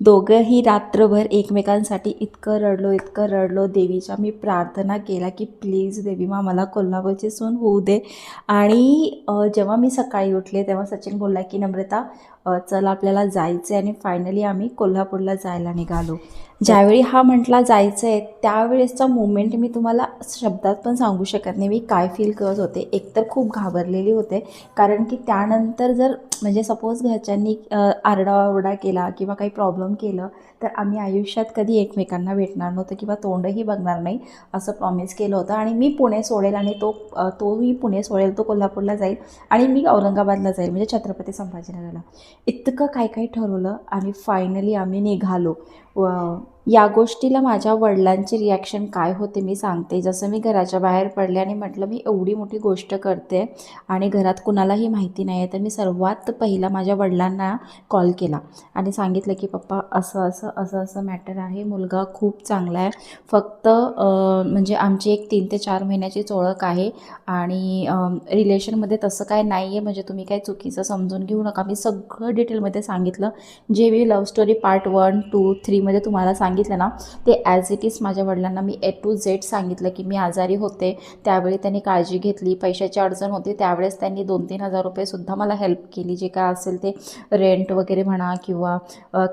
दोघंही रात्रभर एकमेकांसाठी इतकं रडलो इतकं रडलो. देवीच्या मी प्रार्थना केला की प्लीज देवी मा मला कोल्हापूरची सून होऊ दे. आणि जेव्हा मी सकाळी उठले तेव्हा सचिन बोलला की नम्रता चल आपल्याला जायचं आहे आणि फायनली आम्ही कोल्हापूरला जायला निघालो. हो. ज्यावेळी हा म्हटला जायचं आहे त्यावेळेसचा मुमेंट मी तुम्हाला शब्दात पण सांगू शकत नाही. मी काय फील करत होते? एकतर खूप घाबरलेली होते. कारण की त्यानंतर जर म्हणजे सपोज घरच्यांनी आरडाओरडा केला किंवा काही प्रॉब्लेम केलं तर आम्ही आयुष्यात कधी एकमेकांना भेटणार नव्हतं किंवा तोंडही बघणार नाही असं प्रॉमिस केलं होतं. आणि मी पुणे सोडेल आणि तो तोही पुणे सोडेल तो कोल्हापूरला जाईल आणि मी औरंगाबादला जाईल म्हणजे छत्रपती संभाजीनगरला. इतकं काय काय ठरवलं आणि फायनली आम्ही निघालो. व या गोष्टीला माझ्या वडिलांचे रिॲक्शन काय होते मी सांगते. जसं मी घराच्या बाहेर पडले आणि म्हटलं मी एवढी मोठी गोष्ट करते आणि घरात कुणालाही माहिती नाही आहे तर मी सर्वात पहिला माझ्या वडिलांना कॉल केला आणि सांगितलं की पप्पा असं असं असं असं मॅटर आहे. मुलगा खूप चांगला आहे. फक्त म्हणजे आमची एक तीन ते चार महिन्याचीच ओळख आहे आणि रिलेशनमध्ये तसं काय नाही आहे म्हणजे तुम्ही काय चुकीचं समजून घेऊ नका. मी सगळं डिटेलमध्ये सांगितलं. जे मी love story part one two थ्रीमध्ये तुम्हाला सांगितलं सांगितलं ना ते ॲज इट इज माझ्या वडिलांना मी ए टू झेड सांगितलं की मी आजारी होते त्यावेळी त्यांनी काळजी घेतली पैशाची अडचण होती त्यावेळेस त्यांनी दोन तीन हजार रुपयेसुद्धा मला हेल्प केली जे काय असेल ते रेंट वगैरे म्हणा किंवा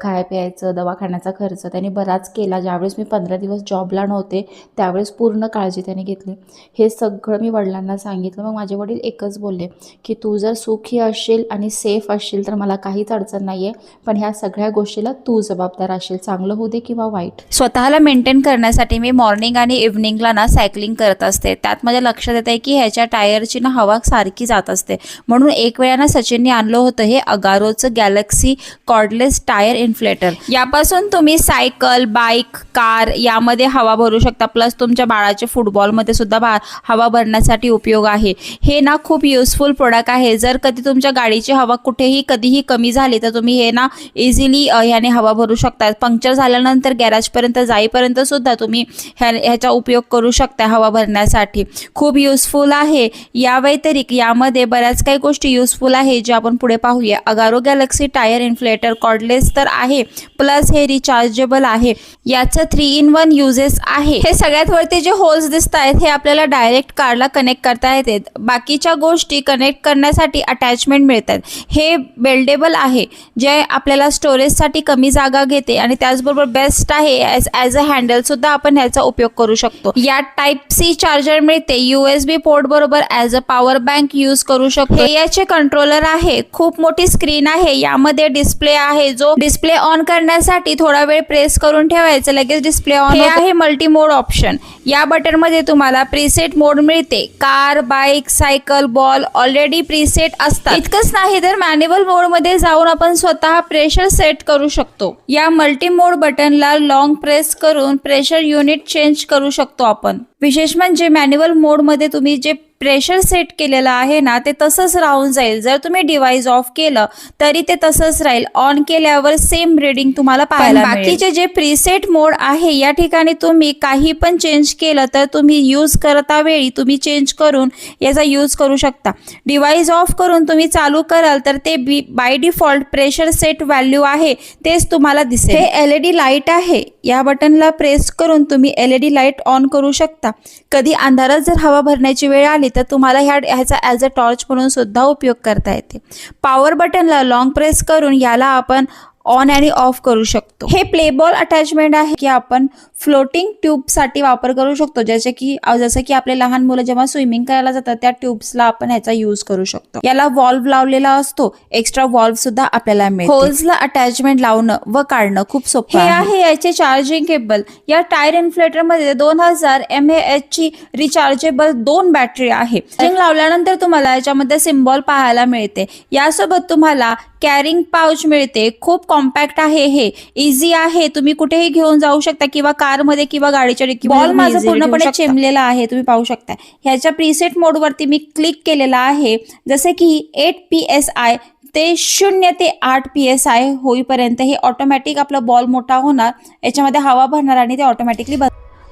खाय प्यायचं दवाखान्याचा खर्च त्यांनी बराच केला. ज्यावेळेस मी पंधरा दिवस जॉबला नव्हते त्यावेळेस पूर्ण काळजी त्याने घेतली. हे सगळं मी वडिलांना सांगितलं. मग माझे वडील एकच बोलले की तू जर सुखी असशील आणि सेफ असशील तर मला काहीच अडचण नाही आहे पण ह्या सगळ्या गोष्टीला तू जबाबदार असशील चांगलं होऊ दे किंवा वाईट. स्वतःला मेंटेन करण्यासाठी मी मॉर्निंग आणि इव्हनिंगला ना सायकलिंग करत असते. त्यात माझ्या लक्षात येत आहे की ह्याच्या टायरची ना हवा सारखी जात असते. म्हणून एक वेळा ना सचिनने आणलं होतं हे अगारोचं गॅलेक्सी कॉर्डलेस टायर इन्फ्लेटर यापासून तुम्ही सायकल बाईक कार यामध्ये हवा भरू शकता. प्लस तुमच्या बाळाचे फुटबॉलमध्ये सुद्धा बा हवा भरण्यासाठी उपयोग आहे. हे ना खूप युजफुल प्रोडक्ट आहे. जर कधी तुमच्या गाडीची हवा कुठेही कधीही कमी झाली तर तुम्ही हे ना इझिली ह्याने हवा भरू शकता. पंक्चर झाल्यानंतर गॅरेजपर्यंत जाईपर्यंत सुद्धा तुम्ही ह्या ह्याचा उपयोग करू शकता हवा भरण्यासाठी. खूप युजफुल आहे. या व्यतिरिक्त यामध्ये बऱ्याच काही गोष्टी युजफुल आहे जे आपण पुढे पाहूया. Agaro galaxy tyre inflator cordless तर आहे प्लस हे रिचार्जेबल आहे. याचं थ्री इन वन युजेस आहे. हे सगळ्यात वरती जे होल्स दिसत आहेत हे आपल्याला डायरेक्ट कारला कनेक्ट करता येतात. बाकीच्या गोष्टी कनेक्ट करण्यासाठी अटॅचमेंट मिळतात. हे बेल्डेबल आहे जे आपल्याला स्टोरेजसाठी कमी जागा घेते आणि त्याचबरोबर बेस्ट आहे ॲज अ हँडल सुद्धा आपण ह्याचा उपयोग करू शकतो. यात टाईप सी चार्जर मिळते यू एस बी पोर्ट बरोबर as a power bank use करू शकतो. हे याचे कंट्रोलर आहे खूप मोठी स्क्रीन आहे यामध्ये डिस्प्ले आहे जो डिस्प्ले ऑन करण्यासाठी थोडा वेळ प्रेस करून ठेवायचं लगेच डिस्प्ले ऑन हे आहे मल्टी मोड ऑप्शन या बटनमध्ये तुम्हाला प्रीसेट मोड मिळते. Car bike cycle ball already preset असतात. इतकंच नाही तर मॅन्युअल मोडमध्ये जाऊन आपण स्वतः प्रेशर सेट करू शकतो. या मल्टी मोड बटनला लॉंग प्रेस करून प्रेशर युनिट चेंज करू शकतो आपण. विशेष म्हणजे मॅन्युअल मोडमध्ये तुम्ही जे प्रेशर सेट केलेलं आहे ना ते तसंच राहून जाईल. जर तुम्ही डिव्हाइस ऑफ केलं तरी ते तसंच राहील. ऑन केल्यावर सेम रिडिंग तुम्हाला पाहायला. बाकीचे जे प्रीसेट मोड आहे या ठिकाणी तुम्ही काही पण चेंज केलं तर तुम्ही यूज करता वेळी तुम्ही चेंज करून याचा यूज करू शकता. डिव्हाइस ऑफ करून तुम्ही चालू कराल तर ते बी by default pressure set value आहे तेच तुम्हाला दिसेल. हे एल ई डी लाइट आहे. या बटनला प्रेस करून तुम्ही L E D light on करू शकता. कधी अंधारात जर हवा भरण्याची वेळ आली तर तुम्हाला ह्या ह्याचा ॲज अ टॉर्च म्हणून सुद्धा उपयोग करता येते. पॉवर बटनला लॉंग प्रेस करून याला आपण ऑन आणि ऑफ करू शकतो. हे प्लेबॉल अटॅचमेंट आहे की आपण फ्लोटिंग ट्यूबसाठी वापर करू शकतो. ज्याचे की जसं की आपले लहान मुलं जेव्हा स्विमिंग करायला जातात त्या ट्यूब्सला आपण ह्याचा यूज करू शकतो. याला वॉल्व लावलेला असतो. एक्स्ट्रा वॉल्व सुद्धा आपल्याला मिळते. होल्सला अटॅचमेंट लावणं व काढणं खूप सोपं हे आहे. याचे चार्जिंग केबल या टायर इन्फ्लेटरमध्ये दोन हजार एम एच ची रिचार्जेबल दोन बॅटरी आहे. चार्जिंग लावल्यानंतर तुम्हाला याच्यामध्ये सिम्बॉल पाहायला मिळते. यासोबत तुम्हाला कॅरिंग पाऊच मिळते. खूप कॉम्पॅक्ट आहे हे. इझी आहे. तुम्ही कुठेही घेऊन जाऊ शकता किंवा कारमध्ये किंवा गाडीच्या डिक्की बॉल माझा पूर्णपणे चिमलेला आहे तुम्ही पाहू शकता. ह्याच्या प्रीसेट मोडवरती मी क्लिक केलेला आहे. जसे की एट पी एस आय ते शून्य ते आठ पी एस आय होईपर्यंत हे ऑटोमॅटिक आपला बॉल मोठा होणार. याच्यामध्ये हवा भरणार आणि ते ऑटोमॅटिकली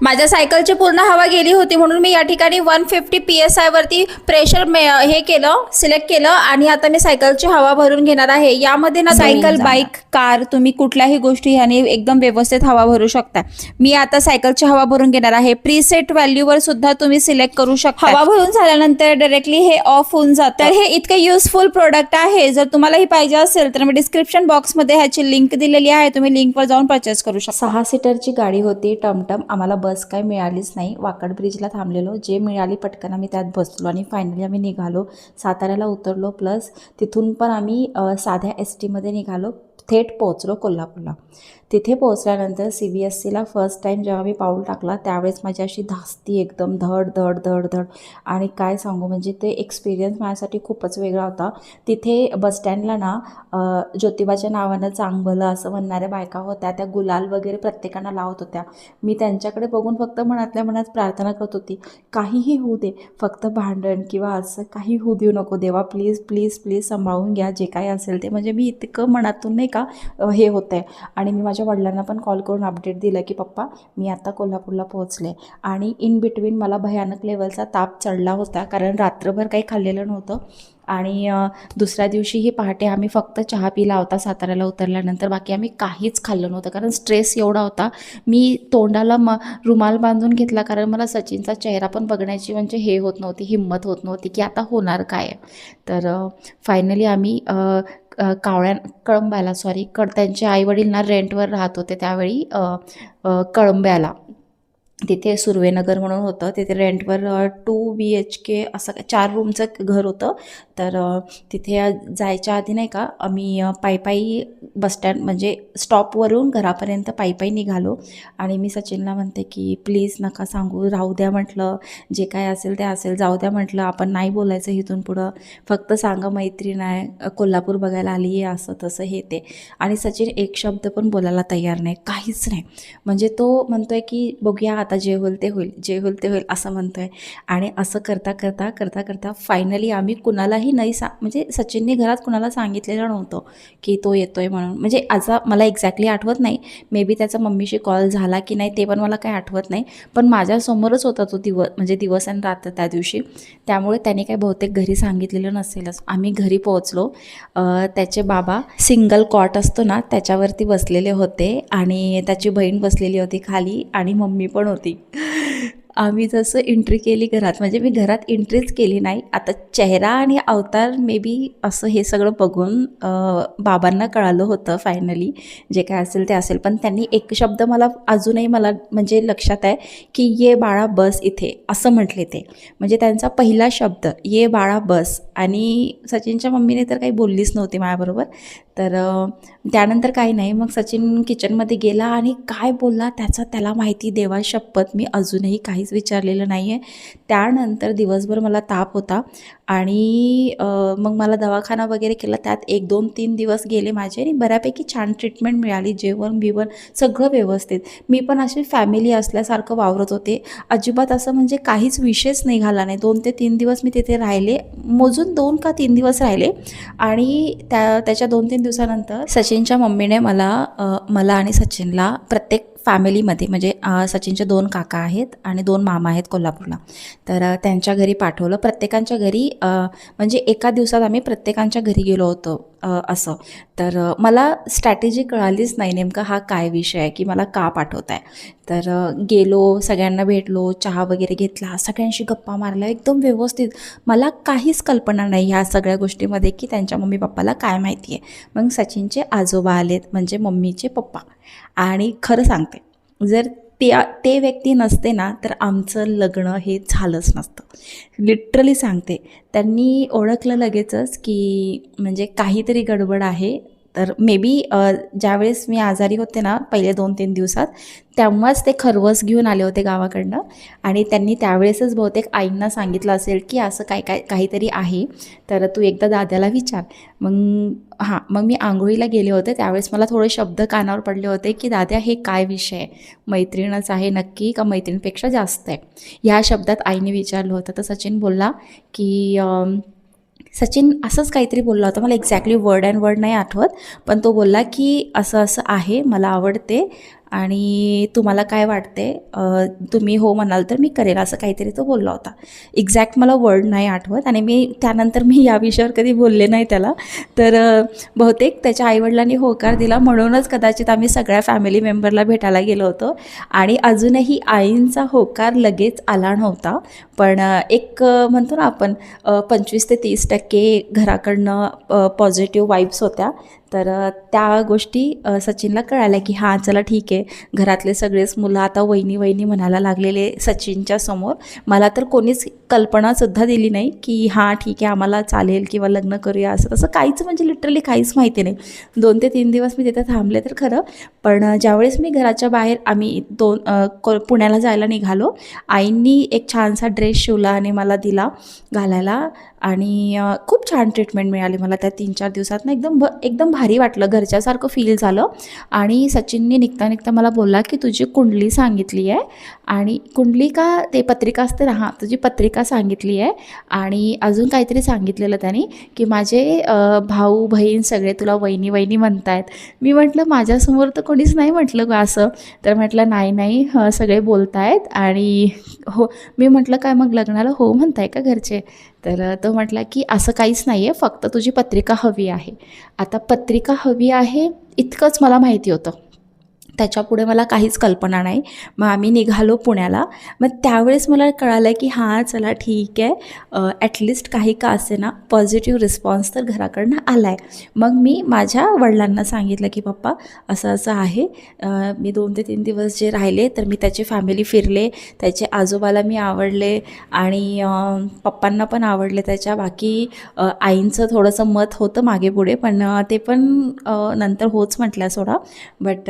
माझ्या सायकलची पूर्ण हवा गेली होती म्हणून मी या ठिकाणी वन फिफ्टी पी एस आयवरती प्रेशर हे केलं सिलेक्ट केलं आणि आता मी सायकलची हवा भरून घेणार आहे. यामध्ये ना सायकल बाईक कार तुम्ही कुठल्याही गोष्टी ह्याने एकदम व्यवस्थित हवा भरू शकता. मी आता सायकलची हवा भरून घेणार आहे. प्रीसेट व्हॅल्यूवर सुद्धा तुम्ही सिलेक्ट करू शकता. हवा भरून झाल्यानंतर डायरेक्टली हे ऑफ होऊन जातं. तर हे इतकं युजफुल प्रोडक्ट आहे. जर तुम्हाला ही पाहिजे असेल तर मी डिस्क्रिप्शन बॉक्समध्ये ह्याची लिंक दिलेली आहे. तुम्ही लिंकवर जाऊन परचेस करू शकता. सहा सीटरची गाडी होती टमटम. आम्हाला बस काय मिळालीच नाही. वाकड ब्रिजला थांबलेलो. जे मिळाली पटकन आम्ही त्यात बसलो आणि फायनली आम्ही निघालो. साताऱ्याला उतरलो. प्लस तिथून पण आम्ही साध्या एस टीमध्ये निघालो. थेट पोहोचलो कोल्हापूरला. तिथे पोहोचल्यानंतर सी बी एस सीला फर्स्ट टाईम जेव्हा मी पाऊल टाकला त्यावेळेस माझी अशी धास्ती एकदम धड धड धड धड. आणि काय सांगू म्हणजे ते एक्सपिरियन्स माझ्यासाठी खूपच वेगळा होता. तिथे बसस्टँडला ना ज्योतिबाच्या नावानं चांगलं असं म्हणणाऱ्या बायका होत्या त्या गुलाल वगैरे प्रत्येकांना लावत होत्या. मी त्यांच्याकडे बघून फक्त मनातल्या मनात प्रार्थना करत होती काहीही होऊ दे फक्त भांडण किंवा असं काही होऊ देऊ नको देवा प्लीज प्लीज प्लीज सांभाळून घ्या जे काही असेल ते. म्हणजे मी इतकं मनातून नाही का हे होतं आहे आणि मी माझ्या वडिलांना पण कॉल करून अपडेट दिलं की पप्पा मी आता कोल्हापूरला पोहोचले. आणि इन बिटवीन मला भयानक लेवलचा ताप चढला होता कारण रात्रभर काही खाल्लेलं नव्हतं. आणि दुसऱ्या दिवशीही पहाटे आम्ही फक्त चहा पिला होता साताऱ्याला उतरल्यानंतर. बाकी आम्ही काहीच खाल्लं नव्हतं कारण स्ट्रेस एवढा होता. मी तोंडाला म रुमाल बांधून घेतला कारण मला सचिनचा चेहरा पण बघण्याची म्हणजे हे होत नव्हती हिंमत होत नव्हती की आता होणार काय तर फायनली आम्ही कावळ्या कळंब्याला सॉरी कड त्यांचे आईवडील ना रेंटवर राहत होते त्यावेळी कळंब्याला. तिथे सुर्वेनगर म्हणून होतं. तिथे रेंटवर टू बी एच के असं काय- चार रूमचं घर होतं. तर तिथे जायच्या आधी नाही का आम्ही अ, बसस्टँड म्हणजे स्टॉपवरून घरापर्यंत पायी निघालो. आणि मी सचिनला म्हणते की प्लीज नका सांगू राहू द्या म्हटलं. जे काय असेल ते असेल जाऊ द्या म्हटलं. आपण नाही बोलायचं इथून पुढं. फक्त सांगा मैत्रीण आहे कोल्हापूर बघायला आली आहे असं तसं हे ते. आणि सचिन एक शब्द पण बोलायला तयार नाही. काहीच नाही. म्हणजे तो म्हणतोय की बघूया आता जे होईल ते होईल जे होईल ते होईल असं म्हणतो आहे आणि असं करता करता करता करता फायनली आम्ही कुणालाही नाही सा म्हणजे सचिनने घरात कुणाला सांगितलेलं नव्हतं की तो येतो आहे म्हणून. म्हणजे आजा मला एक्झॅक्टली आठवत नाही. मे बी त्याचा मम्मीशी कॉल झाला की नाही ते पण मला काही आठवत नाही. पण माझ्यासमोरच होता तो दिवस म्हणजे दिवस आणि रात्र त्या दिवशी. त्यामुळे त्याने काही बहुतेक घरी सांगितलेलं नसेलच. आम्ही घरी पोहोचलो. त्याचे बाबा सिंगल कॉट असतो ना त्याच्यावरती बसलेले होते आणि त्याची बहीण बसलेली होती खाली आणि मम्मी पण नव्हती. आम्ही जसं एंट्री केली घरात म्हणजे मी घरात एंट्रीच केली नाही आता चेहरा आणि अवतार मे बी असं हे सगळं बघून बाबांना कळालं होतं फायनली जे काय असेल ते असेल. पण त्यांनी एक शब्द मला अजूनही मला म्हणजे लक्षात आहे की ये बाळा बस इथे असं म्हटले ते. म्हणजे त्यांचा पहिला शब्द ये बाळा बस. आणि सचिनच्या मम्मीने तर काही बोललीच नव्हती माझ्याबरोबर. तर त्यानंतर काही नाही. मग सचिन किचनमध्ये गेला आणि काय बोलला त्याचा त्याला माहिती देवा शपथ मी अजूनही काहीच विचारलेलं नाही आहे त्यानंतर दिवसभर मला ताप होता. आणि मग मला दवाखाना वगैरे केला. त्यात एक दोन तीन दिवस गेले माझे आणि बऱ्यापैकी छान ट्रीटमेंट मिळाली. जेवण बिवण सगळं व्यवस्थित. मी पण अशी फॅमिली असल्यासारखं वावरत होते. अजिबात असं म्हणजे काहीच विषयच निघाला नाही. दोन ते तीन दिवस मी तिथे राहिले. मोजून दोन का तीन दिवस राहिले. आणि त्या त्याच्या दोन तीन दिवसानंतर सचिनच्या मम्मीने मला मला आणि सचिनला प्रत्येक फॅमिलीमध्ये म्हणजे सचिनचे दोन काका आहेत आणि दोन मामा आहेत कोल्हापूरला. तर त्यांच्या घरी पाठवलं. प्रत्येकांच्या घरी म्हणजे एका दिवसात आम्ही प्रत्येकांच्या घरी गेलो होतो असं. तर मला स्ट्रॅटेजी कळालीच नाही नेमका हा काय विषय आहे की मला का पाठवत आहे तर गेलो सगळ्यांना भेटलो चहा वगैरे घेतला सगळ्यांशी गप्पा मारल्या एकदम व्यवस्थित. मला काहीच कल्पना नाही ह्या सगळ्या गोष्टीमध्ये की त्यांच्या मम्मी पप्पाला काय माहिती आहे. मग सचिनचे आजोबा आलेत म्हणजे मम्मीचे पप्पा. आणि खरं सांगते जर त्या ते व्यक्ती नसते ना तर आमचं लग्न हे झालंच नसतं. लिटरली सांगते. त्यांनी ओळखलं लगेचच की म्हणजे काहीतरी गडबड आहे. तर मे बी ज्यावेळेस मी आजारी होते ना पहिले दोन तीन दिवसात तेव्हाच ते खरवस घेऊन आले होते गावाकडनं. आणि त्यांनी त्यावेळेसच बहुतेक आईंना सांगितलं असेल की असं काय काय काहीतरी आहे. तर तू एकदा दाद्याला विचार. मग हां मग मी आंघोळीला गेले होते. त्यावेळेस मला थोडे शब्द कानावर पडले होते की दाद्या हे काय विषय आहे? मैत्रीणच आहे नक्की का मैत्रिणीपेक्षा जास्त आहे? ह्या शब्दात आईने विचारलं होतं. तर सचिन बोलला की सचिन असंच काहीतरी बोलला होता. मला एक्झॅक्टली वर्ड अँड वर्ड नाही आठवत पण तो बोलला की असं असं आहे मला आवडते. आणि तुम्हाला काय वाटते तुम्ही हो म्हणाल तर मी करेल असं काहीतरी तो बोलला होता. एक्झॅक्ट मला वर्ड नाही आठवत आणि मी त्यानंतर मी या विषयावर कधी बोलले नाही त्याला. तर बहुतेक त्याच्या आईवडिलांनी होकार दिला म्हणूनच कदाचित आम्ही सगळ्या फॅमिली मेंबरला भेटायला गेलो होतो. आणि अजूनही आईंचा होकार लगेच आला नव्हता. पण एक म्हणतो ना आपण पंचवीस ते तीस टक्के घराकडनं पॉझिटिव्ह वाईब्स होत्या. तर त्या गोष्टी सचिनला कळाल्या की हां चला ठीक आहे. घरातले सगळेच मुलं आता वहिनी वहिनी म्हणायला लागलेले सचिनच्या समोर. मला तर कोणीच कल्पनासुद्धा दिली नाही की हां ठीक आहे आम्हाला चालेल किंवा लग्न करूया असं. तसं काहीच म्हणजे लिटरली काहीच माहिती नाही. दोन ते तीन दिवस मी तिथे थांबले तर खरं पण ज्यावेळेस मी घराच्या बाहेर आम्ही दोन को पुण्याला जायला निघालो आईंनी एक छानसा ड्रेस शिवला आणि मला दिला घालायला आणि खूप छान ट्रीटमेंट मिळाली मला त्या तीन चार दिवसात. ना एकदम भ एकदम भारी भारी वाटलं. घरच्यासारखं फील झालं. आणि सचिनने निघता निघता मला बोलला की तुझी कुंडली सांगितली आहे आणि कुंडली का ते पत्रिका असते ना हां तुझी पत्रिका सांगितली आहे आणि अजून काहीतरी सांगितलेलं त्यांनी की माझे भाऊ बहीण सगळे तुला वहिनी वहिनी म्हणतायत. मी म्हटलं माझ्यासमोर तर कोणीच नाही म्हटलं गं असं. तर म्हटलं नाही नाही सगळे बोलतायत आणि हो. मी म्हटलं काय मग लग्नाला हो म्हणताय का घरचे? तर तो म्हटला की असं काहीच नाही आहे फक्त तुझी पत्रिका हवी आहे. आता पत् पत्रिका हवी आहे इतकंच मला माहिती होतं. त्याच्यापुढे मला काहीच कल्पना नाही. मग आम्ही निघालो पुण्याला. मग त्यावेळेस मला कळालं की हां चला ठीक आहे. ॲटलिस्ट काही का असे ना पॉझिटिव्ह रिस्पॉन्स तर घराकडनं आला आहे मग मी माझ्या वडिलांना सांगितलं की पप्पा असं असं आहे. मी दोन ते तीन दिवस जे राहिले तर मी त्याची फॅमिली फिरले. त्याचे आजोबाला मी आवडले आणि पप्पांना पण आवडले. त्याच्या बाकी आईंचं थोडंसं मत होतं मागे पुढे. पण ते पण नंतर होच म्हटलं सोडा. बट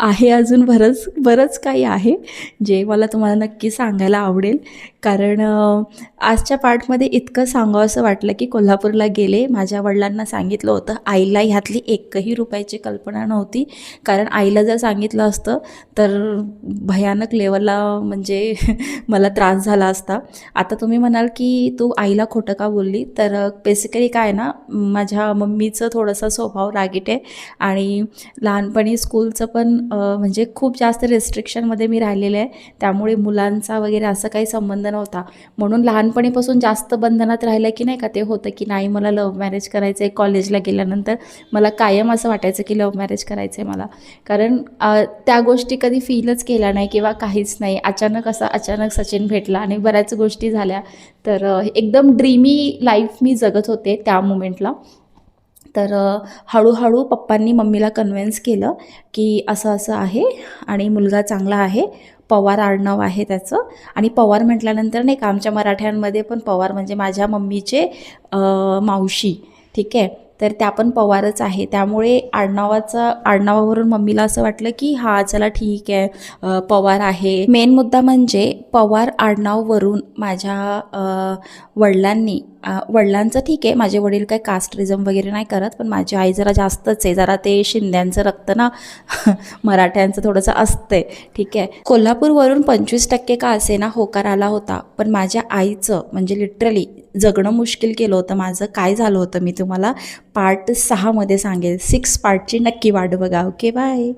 आहे अजून बरंच बरंच काही आहे जे मला तुम्हाला नक्की सांगायला आवडेल. कारण आजच्या पार्टमध्ये इतकं सांगावं असं वाटलं की कोल्हापूरला गेले माझ्या वडिलांना सांगितलं होतं आईला ह्यातली एकही रुपयाची कल्पना नव्हती. कारण आईला जर सांगितलं असतं तर भयानक लेवलला म्हणजे मला त्रास झाला असता. आता तुम्ही म्हणाल की तू आईला खोटं का बोलली? तर बेसिकली काय ना माझ्या मम्मीचं थोडंसं स्वभाव रागीट आहे. आणि लहानपणी स्कूल स्कूलचं पण म्हणजे खूप जास्त रेस्ट्रिक्शनमध्ये मी राहिलेले आहे. त्यामुळे मुलांचा वगैरे असं काही संबंध नव्हता. म्हणून लहानपणीपासून जास्त बंधनात राहिलं की नाही का ते होतं की नाही मला लव्ह मॅरेज करायचं आहे कॉलेजला गेल्यानंतर मला कायम असं वाटायचं की लव्ह मॅरेज करायचं आहे मला. कारण त्या गोष्टी कधी फीलच केल्या नाही किंवा काहीच नाही. अचानक असा अचानक सचिन भेटला आणि बऱ्याच गोष्टी झाल्या. तर एकदम ड्रीमी लाईफ मी जगत होते त्या मुमेंटला तर हळूहळू पप्पांनी मम्मीला कन्व्हिन्स केलं की असं असं आहे आणि मुलगा चांगला आहे. पवार आडनाव आहे त्याचं. आणि पवार म्हटल्यानंतर नाही का आमच्या मराठ्यांमध्ये पण पवार म्हणजे माझ्या मम्मीचे मावशी. ठीक आहे? तर त्या पण पवारच आहे. त्यामुळे आडनावाचा आडनावावरून मम्मीला असं वाटलं की हा चला ठीक आहे पवार आहे. मेन मुद्दा म्हणजे पवार आडनाववरून माझ्या वडिलांनी वडिलांचं ठीक आहे माझे वडील काय कास्टरिझम वगैरे नाही करत पण माझी आई जरा जास्तच आहे. जरा ते शिंद्यांचं रक्त ना मराठ्यांचं थोडंसं असतंय. ठीक आहे. कोल्हापूरवरून पंचवीस टक्के का असे ना होकार आला होता पण माझ्या आईचं म्हणजे लिटरली जगणं मुश्किल केलं होतं. माझं काय झालं होतं मी तुम्हाला पार्ट सहामध्ये सांगेल. सिक्स पार्टची नक्की वाट बघा. Okay bye